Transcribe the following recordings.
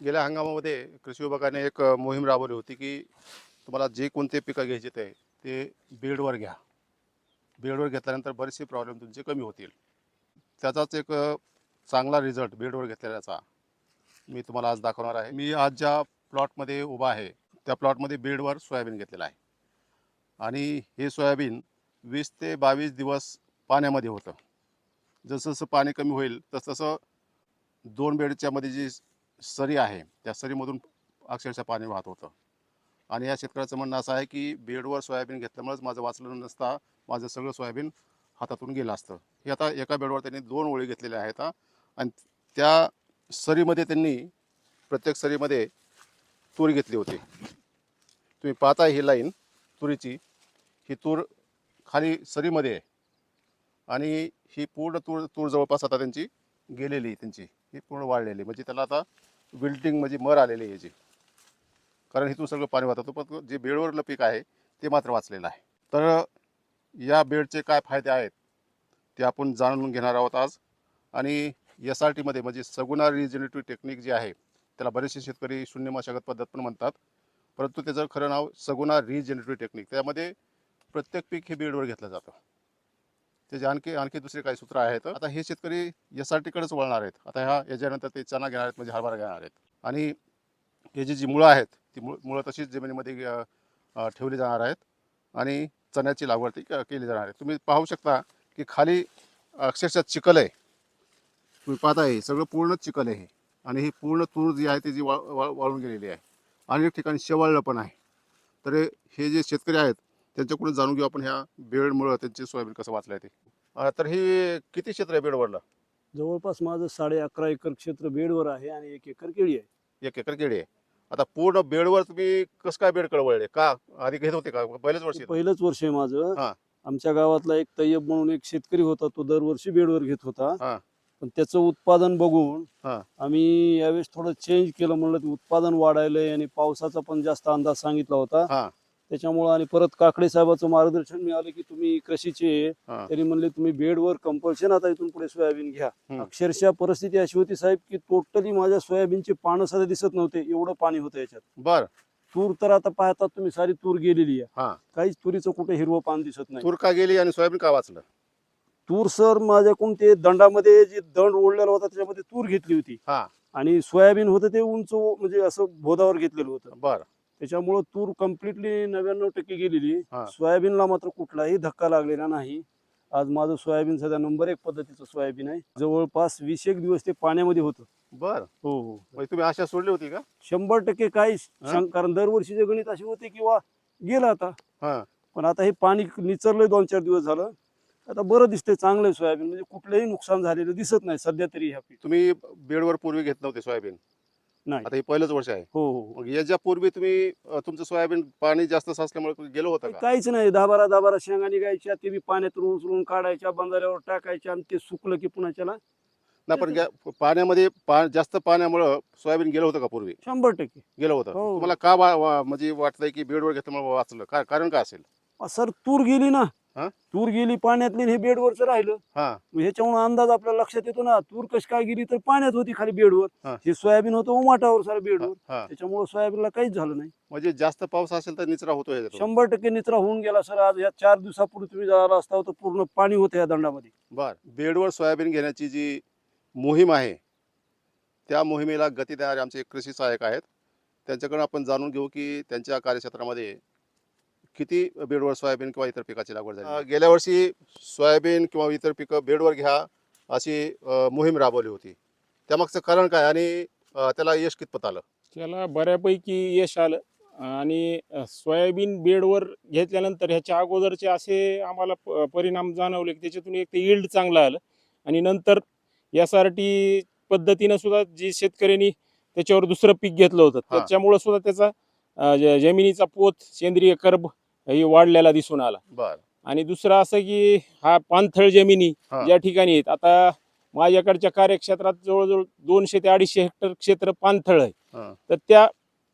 गेल्या हंगामामध्ये कृषी विभागाने एक मोहीम राबवली होती की तुम्हाला जे कोणते पिकं घ्यायचे ते ते बेडवर घ्या. बेडवर घेतल्यानंतर बरेचसे प्रॉब्लेम तुमचे कमी होतील. त्याचाच एक चांगला रिझल्ट बेडवर घेतलेल्याचा मी तुम्हाला आज दाखवणार आहे. मी आज ज्या प्लॉटमध्ये उभा आहे त्या प्लॉटमध्ये बेडवर सोयाबीन घेतलेलं आहे. आणि हे सोयाबीन वीस ते बावीस दिवस पाण्यामध्ये होतं. जसं जसं पाणी कमी होईल तसं दोन बेडच्यामध्ये जी सरी आहे. त्या सरीमधून अक्षरशः पाणी वाहत होतं. आणि या शेतकऱ्याचं म्हणणं असं आहे की बेडवर सोयाबीन घेतल्यामुळेच माझं वाचलं नसता माझं सगळं सोयाबीन हातातून गेलं असतं. हे आता एका बेडवर त्यांनी दोन ओळी घेतलेल्या आहेत आणि त्या सरीमध्ये त्यांनी प्रत्येक सरीमध्ये तूर घेतली होती. तुम्ही पाहता ही लाईन तुरीची. ही तूर खाली सरीमध्ये आहे. आणि ही पूर्ण तूर तूर जवळपास आता त्यांची गेलेली त्यांची. ही पूर्ण वाढलेली म्हणजे त्याला आता विल्टिंग म्हणजे मर आलेली आहे याची कारण इथून सगळं पाणी वाहतं पण जे बेडवरलं पीक आहे ते मात्र वाचलेलं आहे. तर या बेडचे काय फायदे आहेत ते आपण जाणून घेणार आहोत आज. आणि एस आर टीमध्ये म्हणजे सगुणा रिजनेटिव्ह टेक्निक जी आहे त्याला बरेचसे शेतकरी शून्य मशागत पद्धत पण म्हणतात. परंतु त्याचं खरं नाव सगुणा रिजनेटिव्ह टेक्निक त्यामध्ये प्रत्येक पीक हे बेडवर घेतलं जातं. त्याचे आणखी आणखी दुसरे काही सूत्र आहेत. आता हे शेतकरी एस आर टीकडेच वळणार आहेत. आता ह्या याच्यानंतर ते चना घेणार आहेत म्हणजे हरभरा घेणार आहेत. आणि हे जी जी मुळं आहेत ती मुळ मुळं तशीच जमिनीमध्ये ठेवली जाणार आहेत. आणि चण्याची लागवड ती क- केली जाणार आहे. तुम्ही पाहू शकता की खाली अक्षरशः चिखल आहे. तुम्ही पाहता हे सगळं पूर्ण चिखल आहे आणि ही पूर्ण तूर जी आहे ती जी वा वा- वाळून गेलेली आहे. अनेक ठिकाणी शेवाळलं पण आहे. तर हे जे शेतकरी आहेत त्यांच्याकडून जाणून घेऊ आपण ह्या बेडमुळं त्यांचे सोयाबीन कसं वाचलं आहे ते तर ही किती क्षेत्र आहे बेडवरला? जवळपास माझं साडे अकरा एकर क्षेत्र बेडवर आहे आणि एक एकर केळी आहे. एक एकर केळी आहे. आता पूर्ण बेडवर तुम्ही कसं काय बेड वळले का आधी घेत होते का? पहिल्याच वर्षी पहिलंच वर्ष आहे हा. माझं आमच्या गावातला एक तय्यब म्हणून एक शेतकरी होता तो दरवर्षी बेडवर घेत हा. होता पण त्याचं उत्पादन बघून हा. आम्ही यावेळेस थोडं चेंज केलं म्हणलं ते उत्पादन वाढायलंय आणि पावसाचा पण जास्त अंदाज सांगितला हा. त्याच्यामुळं आणि परत काकडे साहेबाचं मार्गदर्शन मिळालं की तुम्ही कृषीचे. तरी म्हणले तुम्ही बेडवर कंपल्शन आता इथून पुढे सोयाबीन घ्या. अक्षरशः परिस्थिती अशी होती साहेब की टोटली माझ्या सोयाबीनचे पानं सुद्धा दिसत नव्हते एवढं पाणी होतं याच्यात. बर. तूर तर आता पाहतात तुम्ही सारी तूर गेलेली आहे. काहीच तुरीचं कुठे हिरवं पान दिसत नाही. तूर का गेली आणि सोयाबीन का वाचलं? तूर सर माझ्याकडून ते दंडामध्ये जे दंड ओढलेला होता त्याच्यामध्ये तूर घेतली होती. आणि सोयाबीन होतं ते उंच म्हणजे असं बोधावर घेतलेलं होतं. बर. त्याच्यामुळं तूर कम्प्लिटली नव्याण्णव टक्के गेलेली. हा. सोयाबीनला मात्र कुठलाही धक्का लागलेला नाही. आज माझं सोयाबीन सध्या नंबर एक पद्धतीचं सोयाबीन आहे. जवळपास वीस एक दिवस ते पाण्यामध्ये होतं. बर. हो हो. म्हणजे तुम्ही आशा सोडली होती का? शंभर टक्के काही कारण दरवर्षीचे गणित असे होते किंवा गेलं आता. हा. पण आता हे पाणी निचरलंय दोन चार दिवस झालं. आता बरं दिसतंय चांगलं आहे सोयाबीन. म्हणजे कुठलंही नुकसान झालेलं दिसत नाही सध्या तरी ह्या पीक. तुम्ही बेडवर पूर्वी घेत नव्हते सोयाबीन. नाही. आता हे पहिलंच वर्ष आहे. हो हो मग याच्या पूर्वी तुम्ही अ, तुमचं सोयाबीन पाणी जास्त साचल्यामुळे गेलं होतं का? काहीच नाही. दहा बारा दहा बारा शेंगा निघायच्या ते बी पाण्यातून उचलून काढायच्या बंधाऱ्यावर टाकायच्या आणि ते सुकलं की पुन्हा त्याला नाही पण गे- पाण्यामध्ये पा जास्त पाण्यामुळं सोयाबीन गेलं होतं का पूर्वी? शंभर टक्के. गेलं होतं. हो. तुम्हाला का वा- वा- म्हणजे वाटतंय की बेडवर घेतल्यामुळे वाचलं? का कारण काय असेल? अ, सर तूर गेली ना हा? तूर गेली पाण्यातली आणि हे बेडवरच राहिलं. हा. मग ह्याच्यामुळे अंदाज आपल्या लक्षात येतो ना तूर कशी काय गेली तर पाण्यात होती खाली बेडवर. हा. हे सोयाबीन होतं उमाटावर सारं बेडवर. हा त्याच्यामुळे सोयाबीनला काहीच झालं नाही. म्हणजे जास्त पाऊस असेल तर निचरा होतो ह्याच्यातून. शंभर टक्के निचरा होऊन गेला सर. आज या चार दिवसापूर्वी तुम्ही जायला असता तर पूर्ण पाणी होतं या दंडामध्ये. बर. बेडवर सोयाबीन घेण्याची जी मोहीम आहे त्या मोहिमेला गती देणारे आमचे कृषी सहाय्यक आहेत. त्यांच्याकडून आपण जाणून घेऊ की त्यांच्या कार्यक्षेत्रामध्ये किती बेडवर सोयाबीन किंवा इतर पिकाची लागवड झाली? गेल्या वर्षी सोयाबीन किंवा इतर पिकं बेडवर घ्या अशी मोहीम राबवली होती. त्यामागचं कारण काय आणि त्याला यश कितपत आलं? त्याला बऱ्यापैकी यश आलं आणि सोयाबीन बेडवर घेतल्यानंतर ह्याच्या अगोदरचे असे आम्हाला प- परिणाम जाणवले की त्याच्यातून एक ते यील्ड चांगलं आलं आणि नंतर यासाठी पद्धतीनं सुद्धा जी शेतकऱ्यांनी त्याच्यावर दुसरं पीक घेतलं होतं. त्याच्यामुळं सुद्धा त्याचा जमिनीचा पोत सेंद्रिय कर्ब हे वाढलेला दिसून आला बर आणि दुसरं असं की हा पाणथळ जमिनी हा. ज्या ठिकाणी आहेत आता माझ्याकडच्या कार्यक्षेत्रात जवळजवळ दोनशे ते अडीचशे हेक्टर क्षेत्र पाणथळ आहे हा. तर त्या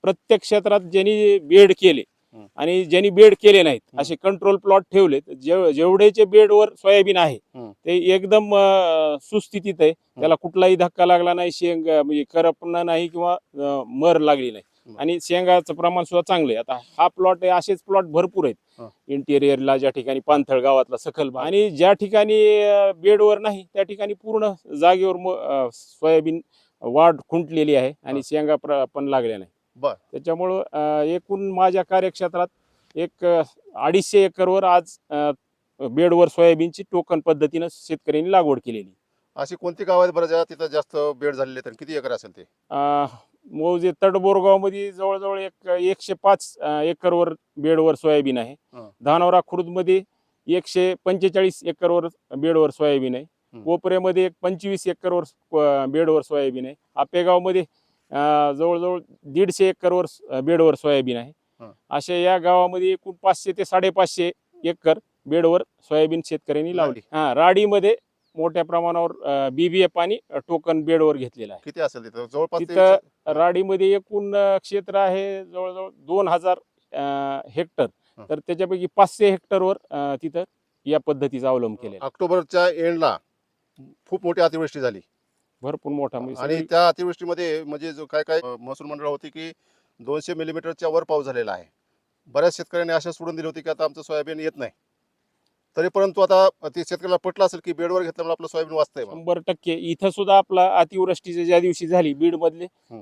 प्रत्येक क्षेत्रात ज्यांनी बेड केले हं. आणि ज्यांनी बेड केले नाहीत हं. असे कंट्रोल प्लॉट ठेवले जेव- जेवढेचे बेडवर सोयाबीन आहे हं. ते एकदम अं, सुस्थितीत आहे त्याला कुठलाही धक्का लागला नाही शेंग म्हणजे करपणं नाही किंवा अं, मर लागली नाही. आणि शेंगाचं प्रमाण सुद्धा चांगलं आहे. आता हा प्लॉट आहे असेच प्लॉट भरपूर आहेत. इंटेरियरला ज्या ठिकाणी पाणथळ गावातला सखल आणि ज्या ठिकाणी बेडवर नाही त्या ठिकाणी पूर्ण जागेवर सोयाबीन वाढ खुंटलेली आहे आणि. शेंगा पण लागल्या नाही. बर. त्याच्यामुळं एकूण माझ्या कार्यक्षेत्रात एक अडीचशे एकरवर आज बेडवर सोयाबीनची टोकन पद्धतीनं शेतकऱ्यांनी लागवड केलेली. अशी कोणती गाव आहेत बरं तिथं जास्त बेड झालेले आणि किती एकर असेल ते? मौजे तडबोरगावमध्ये जवळजवळ एक एकशे पाच एकरवर बेडवर सोयाबीन आहे. धानोरा खुर्दमध्ये एकशे पंचेचाळीस एकरवर बेडवर सोयाबीन आहे. कोपऱ्यामध्ये एक पंचवीस एकरवर बेडवर सोयाबीन आहे आपेगावमध्ये जवळजवळ दीडशे एकरवर बेडवर सोयाबीन आहे. अशा या गावामध्ये एकूण पाचशे ते साडेपाचशे एकर बेडवर सोयाबीन शेतकऱ्यांनी लावली हा राडीमध्ये मोठ्या प्रमाणावर बीबीएफ आणि टोकन बेडवर घेतलेला आहे. किती असेल तिथं? जवळपास तिथं राडीमध्ये एकूण क्षेत्र आहे जवळजवळ दोन हजार हेक्टर. तर त्याच्यापैकी पाचशे हेक्टरवर तिथं या पद्धतीचा अवलंब केलेला आहे. ऑक्टोबरच्या एंडला खूप मोठी अतिवृष्टी झाली. भरपूर मोठा म्हणजे आणि त्या अतिवृष्टीमध्ये म्हणजे जो काय काय महसूल मंडळ होती की दोनशे मिलीमीटरच्या वर पाऊस झालेला आहे. बऱ्याच शेतकऱ्यांनी आशा सोडून दिली होती की आता आमचं सोयाबीन येत नाही. तरी परंतु आता ते शेतकऱ्याला पटलं असेल की बेडवर घेतल्यामुळे आपलं सोयाबीन वाचतंय म्हणून. शंभर टक्के इथं सुद्धा आपला अतिवृष्टीची ज्या दिवशी झाली बीड मधले हं.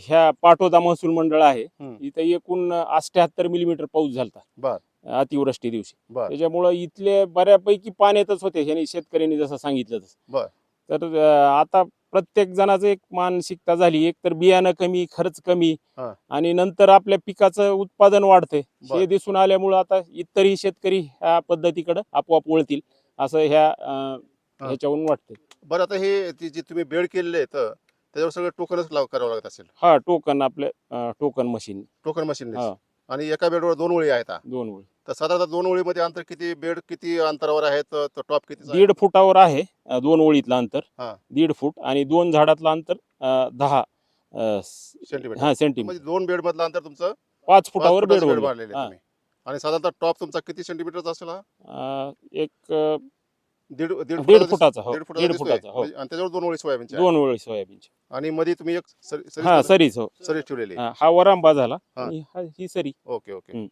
ह्या पाटोदा महसूल मंडळ आहे हं. इथं एकूण अष्ट्याहत्तर मिलीमीटर पाऊस झालता बर. अतिवृष्टी दिवशी बर त्याच्यामुळं इथले बऱ्यापैकी पाण्यातच होते ह्यांनी शेतकऱ्यांनी जसं सांगितलं तसं बर. तर अं, आता प्रत्येक जणाचं एक मानसिकता झाली एक तर बियाणं कमी खर्च कमी हा. आणि नंतर आपल्या पिकाचं उत्पादन वाढतंय बर. हे दिसून आल्यामुळं आता इतरही शेतकरी ह्या पद्धतीकडे आपोआप वळतील असं ह्या अं. ह्याच्यावरून वाटतंय बरं आता हे ती जी तुम्ही बेड केलेले आहेत त्याच्यावर सगळं टोकनच लाव करावं लागत असेल हा टोकन आपले टोकन मशीन टोकन मशीन हा. आणि एका बेडवर दोन ओळी आहेत हा. दोन वेळ तर साधारणतः दोन ओळीमध्ये अंतर किती बेड किती अंतरावर आहेत टॉप किती दीड फुटावर आहे अं, दोन ओळीतलं अंतर. हा. दीड फूट आणि दोन झाडातलं अंतर अं, दहा अं, स- सेंटीमीटर. हा सेंटीमीटर. म्हणजे दोन बेड मधलं अंतर तुमचं पाच फुटावर बेड बेड आहे तुम्ही. आणि साधारणतः टॉप तुमचा किती सेंटीमीटरचा असेल हा? एक अं, दीड दीड दीड फुटाचा हो. दीड फुटाचा दीड दिसतोय. फुटाचा हो. म्हणजे- आणि त्याच्यावर दोन ओळी सोयाबीनच्या आहेत. दोन वेळी सोयाबीनची. आणि मध्ये तुम्ही एक सरी- हा सरी- हो. सरीच ठेवलेली आहे. हा हा वरांबा झाला. हा. आणि हा- ही सरी. Okay okay. हम्म.